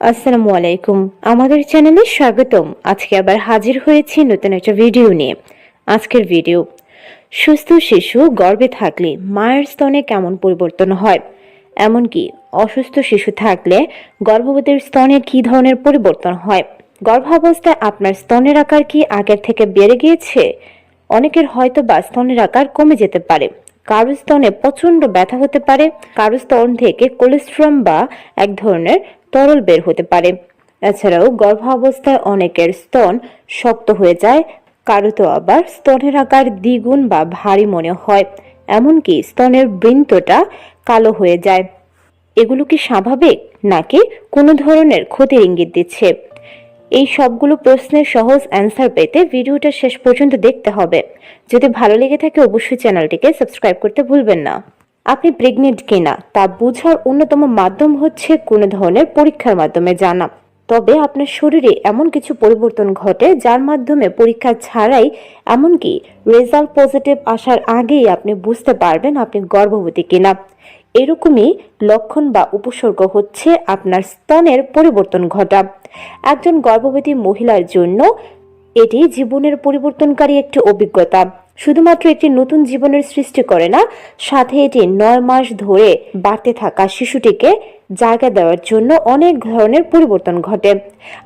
আসসালামু আলাইকুম। আমাদের চ্যানেলে স্বাগতম। আজকে আবার হাজির হয়েছি নতুন একটা ভিডিও নিয়ে। আজকের ভিডিও, সুস্থ শিশু গর্ভে থাকলে মায়ের স্তনে কেমন পরিবর্তন হয়? এমনকি অসুস্থ শিশু থাকলে গর্ভবতীর স্তনে কী ধরনের পরিবর্তন হয়? গর্ভাবস্থায় আপনার স্তনের আকার কি আগের থেকে বেড়ে গিয়েছে? অনেকের হয়তো বা স্তনের আকার কমে যেতে পারে। কারও স্তনে প্রচণ্ড ব্যথা হতে পারে, কারও স্তন থেকে কোলেস্ট্রম বা এক ধরনের তরল বের হতে পারে। এছাড়াও গর্ভাবস্থায় অনেকের স্তন শক্ত হয়ে যায়, কারও তো আবার স্তনের আকার দ্বিগুণ বা ভারী মনে হয়, এমনকি স্তনের বৃন্তটা কালো হয়ে যায়। এগুলো কি স্বাভাবিক, নাকি কোনো ধরনের ক্ষতির ইঙ্গিত দিচ্ছে? এই সবগুলো প্রশ্নের সহজ অ্যান্সার পেতে ভিডিওটা শেষ পর্যন্ত দেখতে হবে। যদি ভালো লেগে থাকে, অবশ্যই চ্যানেলটিকে সাবস্ক্রাইব করতে ভুলবেন না। আপনি প্রেগনেন্ট কিনা, তা বোঝার অন্যতম মাধ্যম হচ্ছে কোনো ধরনের পরীক্ষার মাধ্যমে জানা। তবে আপনার শরীরে এমন কিছু পরিবর্তন ঘটে যার মাধ্যমে পরীক্ষা ছাড়াই এমনকি রেজাল্ট পজিটিভ আসার আগেই আপনি বুঝতে পারবেন আপনি গর্ভবতী কিনা। এরকমই লক্ষণ বা উপসর্গ হচ্ছে আপনার স্তনের পরিবর্তন ঘটা। একজন গর্ভবতী মহিলার জন্য এটি জীবনের পরিবর্তনকারী একটি অভিজ্ঞতা। শুধুমাত্র একটি নতুন জীবনের সৃষ্টি করে না, সাথে এটি নয় মাস ধরে বাড়তে থাকা শিশুটিকে জায়গা দেওয়ার জন্য অনেক ধরনের পরিবর্তন ঘটে।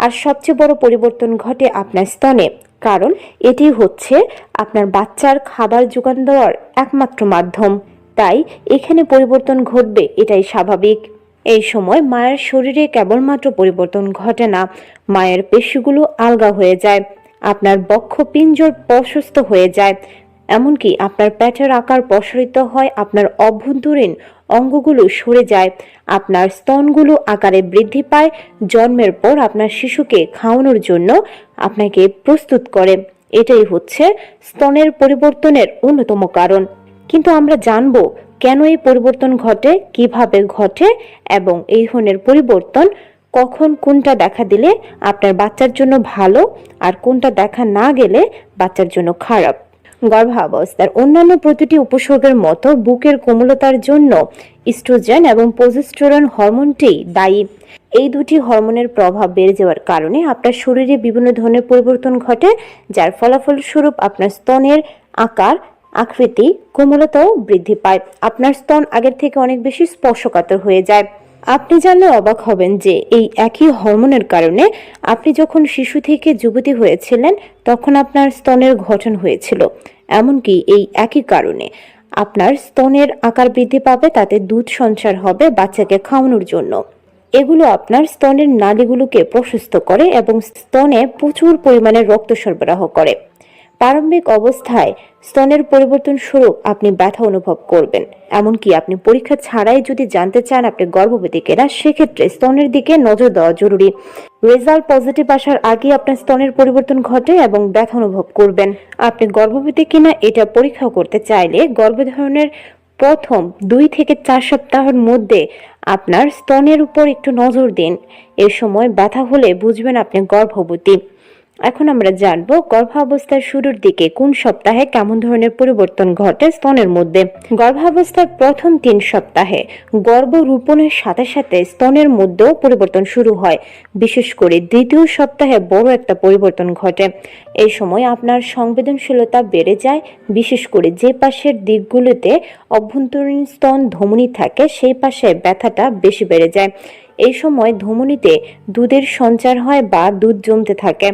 আর সবচেয়ে বড় পরিবর্তন ঘটে আপনার স্তনে, কারণ এটি হচ্ছে আপনার বাচ্চার খাবার যোগান দেওয়ার একমাত্র মাধ্যম। তাই এখানে পরিবর্তন ঘটবে, এটাই স্বাভাবিক। এই সময় মায়ের শরীরে কেবলমাত্র পরিবর্তন ঘটে না, মায়ের পেশিগুলো আলগা হয়ে যায়। আপনার বক্ষ পিঞ্জর প্রশস্ত হয়ে যায়। এমনকি আপনার পেটের আকার প্রসারিত হয়, আপনার অভ্যন্তরীণ অঙ্গগুলো সরে যায়, আপনার স্তনগুলো আকারে বৃদ্ধি পায়, জন্মের পর আপনার শিশুকে খাওয়ানোর জন্য আপনাকে প্রস্তুত করে। এটাই হচ্ছে স্তনের পরিবর্তনের অন্যতম কারণ। কিন্তু আমরা জানব কেন এই পরিবর্তন ঘটে, কীভাবে ঘটে, এবং এই ধরনের পরিবর্তন কখন কোনটা দেখা দিলে আপনার বাচ্চার জন্য ভালো আর কোনটা দেখা না গেলে বাচ্চার জন্য খারাপ। গর্ভাবস্থার অন্যান্য প্রতিটি উপসর্গের মতো বুকের কোমলতার জন্য ইস্ট্রোজেন এবং প্রজেস্টেরন হরমোনটি দায়ী। এই দুটি হরমোনের প্রভাব বেড়ে যাওয়ার কারণে আপনার শরীরে বিভিন্ন ধরনের পরিবর্তন ঘটে, যার ফলাফল স্বরূপ আপনার স্তনের আকার, আকৃতি, কোমলতাও বৃদ্ধি পায়। আপনার স্তন আগের থেকে অনেক বেশি স্পর্শকাতর হয়ে যায়। আপনি জানলে অবাক হবেন যে এই একই হরমোনের কারণে আপনি যখন শিশু থেকে যুবতী হয়েছিলেন, তখন আপনার স্তনের গঠন হয়েছিল। এমনকি এই একই কারণে আপনার স্তনের আকার বৃদ্ধি পাবে, তাতে দুধ সঞ্চার হবে বাচ্চাকে খাওয়ানোর জন্য। এগুলো আপনার স্তনের নালীগুলোকে প্রশস্ত করে এবং স্তনে প্রচুর পরিমাণে রক্ত সরবরাহ করে। প্রারম্ভিক অবস্থায় স্তনের পরিবর্তন স্বরূপ আপনি ব্যথা অনুভব করবেন। এমনকি আপনি পরীক্ষা ছাড়াই যদি জানতে চান আপনি গর্ভবতী কিনা, সেক্ষেত্রে স্তনের দিকে নজর দেওয়া জরুরি। রেজাল্ট পজিটিভ আসার আগে আপনার স্তনের পরিবর্তন ঘটে এবং ব্যথা অনুভব করবেন। আপনি গর্ভবতী কিনা এটা পরীক্ষা করতে চাইলে গর্ভধারণের প্রথম দুই থেকে চার সপ্তাহের মধ্যে আপনার স্তনের উপর একটু নজর দিন। এ সময় ব্যথা হলে বুঝবেন আপনি গর্ভবতী। এখন আমরা জানব গর্ভাবস্থার শুরুর দিকে কোন সপ্তাহে কেমন ধরনের পরিবর্তন ঘটে স্তনের মধ্যে? গর্ভাবস্থার প্রথম তিন সপ্তাহে গর্ভরূপণের সাথে সাথে স্তনের মধ্যেও পরিবর্তন শুরু হয়। বিশেষ করে দ্বিতীয় সপ্তাহে বড় একটা পরিবর্তন ঘটে। এই সময় আপনার সংবেদনশীলতা বেড়ে যায়। বিশেষ করে যে পাশের দিকগুলোতে অভ্যন্তরীণ স্তন ধমনী থাকে, সেই পাশে ব্যথাটা বেশি বেড়ে যায়। এই সময় ধমনীতে দুধের সঞ্চার হয় বা দুধ জমতে থাকে।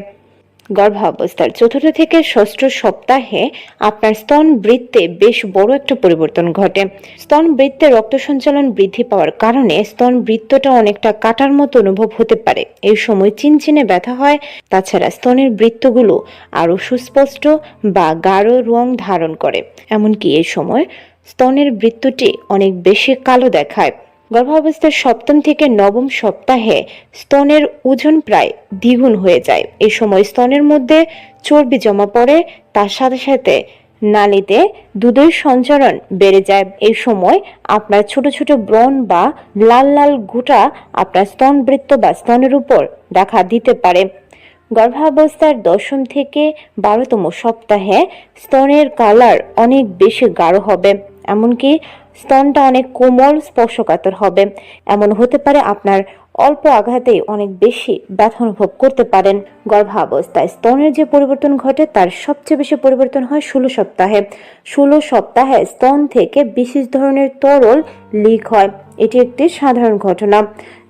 গর্ভাবস্থার চতুর্থ থেকে ষষ্ঠ সপ্তাহে আপনার স্তন বৃত্তে বেশ বড় একটা পরিবর্তন ঘটে। স্তন বৃত্তে রক্ত সঞ্চালন বৃদ্ধি পাওয়ার কারণে স্তন বৃত্তটা অনেকটা কাটার মতো অনুভব হতে পারে। এই সময় চিনচিনে ব্যথা হয়, তাছাড়া স্তনের বৃত্তগুলো আরও সুস্পষ্ট বা গাঢ় রং ধারণ করে। এমনকি এই সময় স্তনের বৃত্তটি অনেক বেশি কালো দেখায়। গর্ভাবস্থার সপ্তম থেকে নবম সপ্তাহে স্তনের ওজন প্রায় দ্বিগুণ হয়ে যায়। এই সময় স্তনের মধ্যে চর্বি জমা পড়ে, তার সাথে সাথে নালীতে দুধের সঞ্চারণ বেড়ে যায়। এই সময় আপনার ছোট ছোট ব্রণ বা লাল লাল গোটা আপনার স্তনবৃত্ত বা স্তনের উপর দেখা দিতে পারে। গর্ভাবস্থার দশম থেকে বারোতম সপ্তাহে স্তনের কালার অনেক বেশি গাঢ় হবে, এমনকি স্তনটা অনেক কোমল, স্পর্শকাতর হবে। এমন হতে পারে আপনার অল্প আঘাতেই অনেক বেশি ব্যথা অনুভব করতে পারেন। গর্ভাবস্থায় স্তনের যে পরিবর্তন ঘটে, তার সবচেয়ে বেশি পরিবর্তন হয় ষোলো সপ্তাহে। ষোলো সপ্তাহে স্তন থেকে বিশেষ ধরনের তরল লিক হয়। এটি একটি সাধারণ ঘটনা।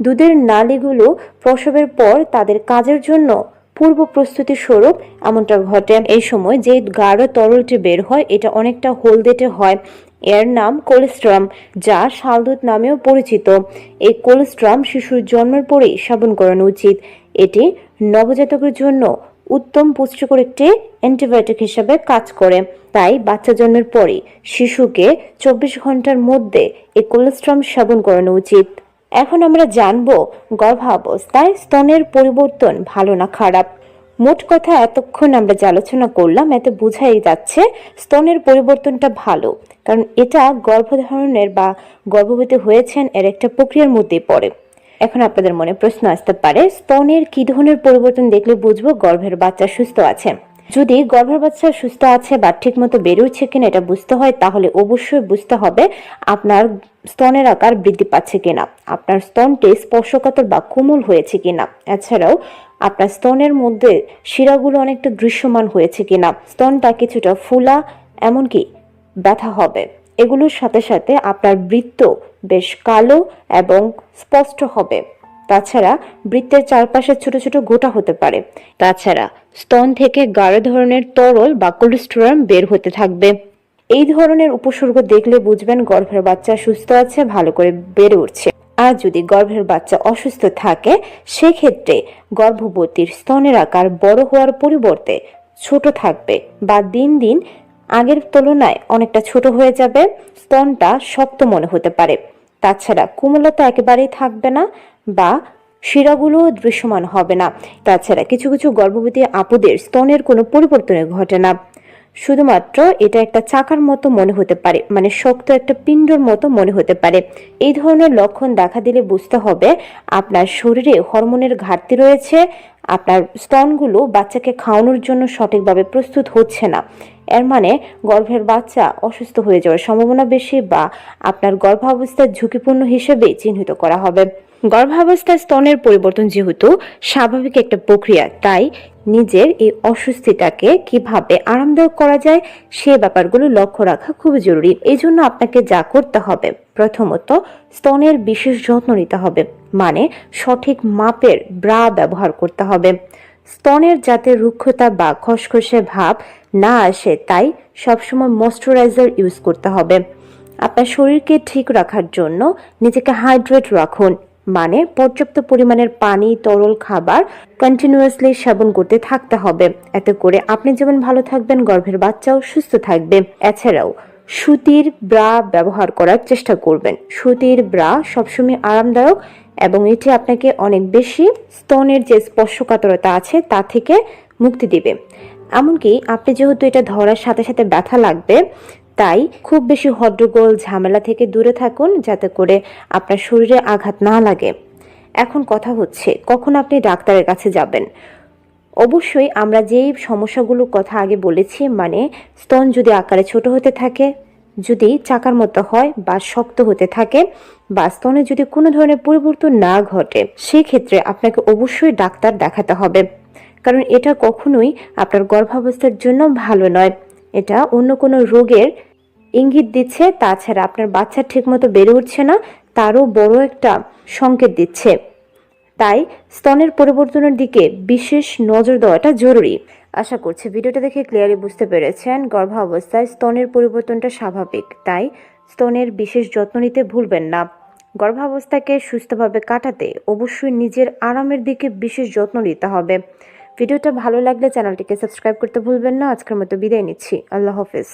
দুধের নালীগুলো প্রসবের পর তাদের কাজের জন্য পূর্ব প্রস্তুতি স্বরূপ এমনটা ঘটে। এই সময় যে গাঢ় তরলটি বের হয়, এটা অনেকটা হলদেটে হয়। এর নাম কোলেস্ট্রাম, যা শালদুধ নামেও পরিচিত। এই কোলেস্ট্রাম শিশুর জন্মের পরেই সেবন করানো উচিত। এটি নবজাতকের জন্য উত্তম পুষ্টিকর একটি অ্যান্টিবায়োটিক হিসেবে কাজ করে। তাই বাচ্চা জন্মের পরেই শিশুকে চব্বিশ ঘণ্টার মধ্যে এই কোলেস্ট্রাম সেবন করানো উচিত। এখন আমরা জানব গর্ভাবস্থায় স্তনের পরিবর্তন ভালো না খারাপ। মোট কথা, এতক্ষণ আমরা যে আলোচনা করলাম, এতে বোঝাই যাচ্ছে স্তনের পরিবর্তনটা ভালো। কারণ এটা গর্ভধারণের বা গর্ভবতী হয়েছেন এর একটা প্রক্রিয়ার মধ্যেই পড়ে। এখন আপনাদের মনে প্রশ্ন আসতে পারে, স্তনের কি ধরনের পরিবর্তন দেখলে বুঝব গর্ভের বাচ্চা সুস্থ আছে? যদি গর্ভের বাচ্চা সুস্থ আছে বা ঠিকমতো উঠছে কিনা এটা বুঝতে হয়, তাহলে অবশ্যই বুঝতে হবে আপনার স্তনের আকার বৃদ্ধি পাচ্ছে কিনা, আপনার স্তনটি স্পর্শকাতর বা কোমল হয়েছে কিনা। এছাড়াও আপনার স্তনের মধ্যে শিরাগুলো অনেকটা দৃশ্যমান হয়েছে কিনা, স্তনটা কিছুটা ফুলা, এমনকি ব্যথা হবে। এগুলোর সাথে সাথে আপনার বৃত্ত বেশ কালো এবং স্পষ্ট হবে। তাছাড়া বৃত্তের চারপাশে ছোট ছোট গোটা হতে পারে। তাছাড়া স্তন থেকে গাঢ় ধরনের তরল বা কোলেস্টেরল বের হতে থাকবে। এই ধরনের উপসর্গ দেখলে বুঝবেন গর্ভের বাচ্চা সুস্থ আছে, ভালো করে বেড়ে উঠছে। আর যদি গর্ভের বাচ্চা অসুস্থ থাকে, সেক্ষেত্রে গর্ভবতীর স্তনের আকার বড় হওয়ার পরিবর্তে ছোট থাকবে বা দিন দিন আগের তুলনায় অনেকটা ছোট হয়ে যাবে। স্তনটা শক্ত মনে হতে পারে। তাছাড়া কোমলতা একেবারেই থাকবে না। বা শিরাগুলো দৃশ্যমান হবে না। তাছাড়া কিছু কিছু গর্ভবতী আপুদের স্তনের কোনো পরিবর্তনে ঘটে না। শুধুমাত্র এটা একটা চাকার মতো মনে হতে পারে মানে শক্ত একটা পিণ্ডর মতো মনে হতে পারে। এই ধরনের লক্ষণ দেখা দিলে বুঝতে হবে আপনার শরীরে হরমোনের ঘাটতি রয়েছে, আপনার স্তনগুলো বাচ্চাকে খাওয়ানোর জন্য সঠিকভাবে প্রস্তুত হচ্ছে না। এর মানে গর্ভের বাচ্চা অসুস্থ হয়ে যাওয়ার সম্ভাবনা বেশি বা আপনার গর্ভাবস্থার ঝুঁকিপূর্ণ হিসেবে চিহ্নিত করা হবে। গর্ভাবস্থায় স্তনের পরিবর্তন যেহেতু স্বাভাবিক একটা প্রক্রিয়া, তাই নিজের এই অস্বস্তিটাকে কীভাবে আরামদায়ক করা যায় সে ব্যাপারগুলো লক্ষ্য রাখা খুবই জরুরি। এই জন্য আপনাকে যা করতে হবে, প্রথমত স্তনের বিশেষ যত্ন নিতে হবে মানে সঠিক মাপের ব্রা ব্যবহার করতে হবে। স্তনের যাতে রুক্ষতা বা খসখসে ভাব না আসে, তাই সবসময় ময়শ্চারাইজার ইউজ করতে হবে। আপনার শরীরকে ঠিক রাখার জন্য নিজেকে হাইড্রেট রাখুন মানে পর্যাপ্ত পরিমাণের পানি, তরল খাবার কন্টিনিউয়াসলি সেবন করতে থাকতে হবে। এতে করে আপনি যেমন ভালো থাকবেন, গর্ভের বাচ্চাও সুস্থ থাকবে। এছাড়াও সুতির ব্রা ব্যবহার করার চেষ্টা করবেন। সুতির ব্রা সবসময় আরামদায়ক এবং এটি আপনাকে অনেক বেশি স্তনের যে স্পর্শকাতরতা আছে তা থেকে মুক্তি দিবে। এমনকি আপনি যেহেতু এটা ধরার সাথে সাথে ব্যথা লাগবে তাই খুব বেশি হড্ডগোল ঝামেলা থেকে দূরে থাকুন যাতে করে আপনার শরীরে আঘাত না লাগে। এখন কথা হচ্ছে, কখন আপনি ডাক্তারের কাছে যাবেন? অবশ্যই আমরা যেই সমস্যাগুলোর কথা আগে বলেছি মানে স্তন যদি আকারে ছোট হতে থাকে, যদি চাকার মতো হয় বা শক্ত হতে থাকে, বা স্তনে যদি কোনো ধরনের পরিবর্তন না ঘটে, সেক্ষেত্রে আপনাকে অবশ্যই ডাক্তার দেখাতে হবে। কারণ এটা কখনোই আপনার গর্ভাবস্থার জন্য ভালো নয়। এটা অন্য কোনো রোগের ইঙ্গিত দিচ্ছে, তাছাড়া আপনার বাচ্চা ঠিকমতো বেড়ে উঠছে না, তারও বড় একটা সংকেত দিচ্ছে। তাই স্তনের পরিবর্তনের দিকে বিশেষ নজর দেওয়াটা জরুরি। আশা করছি ভিডিওটা দেখে ক্লিয়ারলি বুঝতে পেরেছেন, গর্ভাবস্থায় স্তনের পরিবর্তনটা স্বাভাবিক। তাই স্তনের বিশেষ যত্ন নিতে ভুলবেন না। গর্ভাবস্থাকে সুস্থভাবে কাটাতে অবশ্যই নিজের আরামের দিকে বিশেষ যত্ন নিতে হবে। ভিডিওটা ভালো লাগলে চ্যানেলটিকে সাবস্ক্রাইব করতে ভুলবেন না। আজকের মতো বিদায় নিচ্ছি। আল্লাহ হাফেজ।